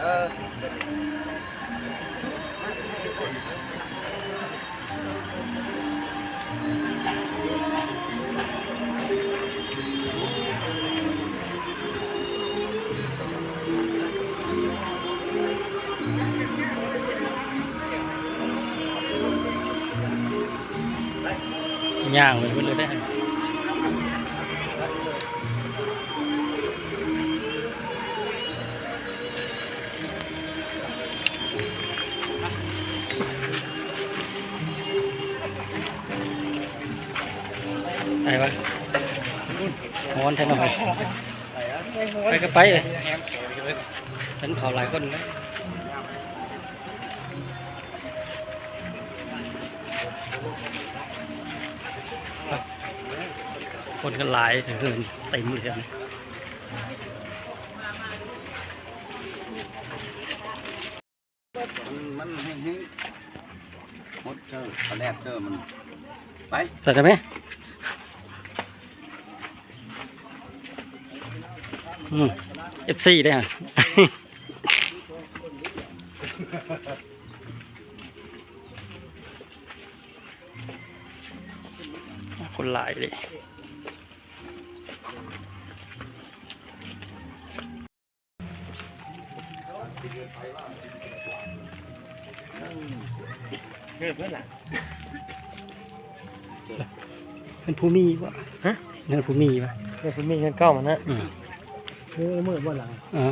เออ ย่างไปเพิ่นเลยได้ อไปวะฮ้อนแท้หน่อยไปก็ไปเลยฉันเผาหลายคนเลยคนก็หลายถึงเกินเต็มเลยนะมันแห้งๆหมดเจอตอนแรกเจอมัน ไปใส่ได้ไหมอืม เอฟซีได้ฮะคนหลายเลยเกิดเมื่อไหร่เป็นผู้มีวะฮะเนื้อผู้มีวะเกิดคุณมีเงินเก้ามันนะอื มือมือบ่หลัง อ่า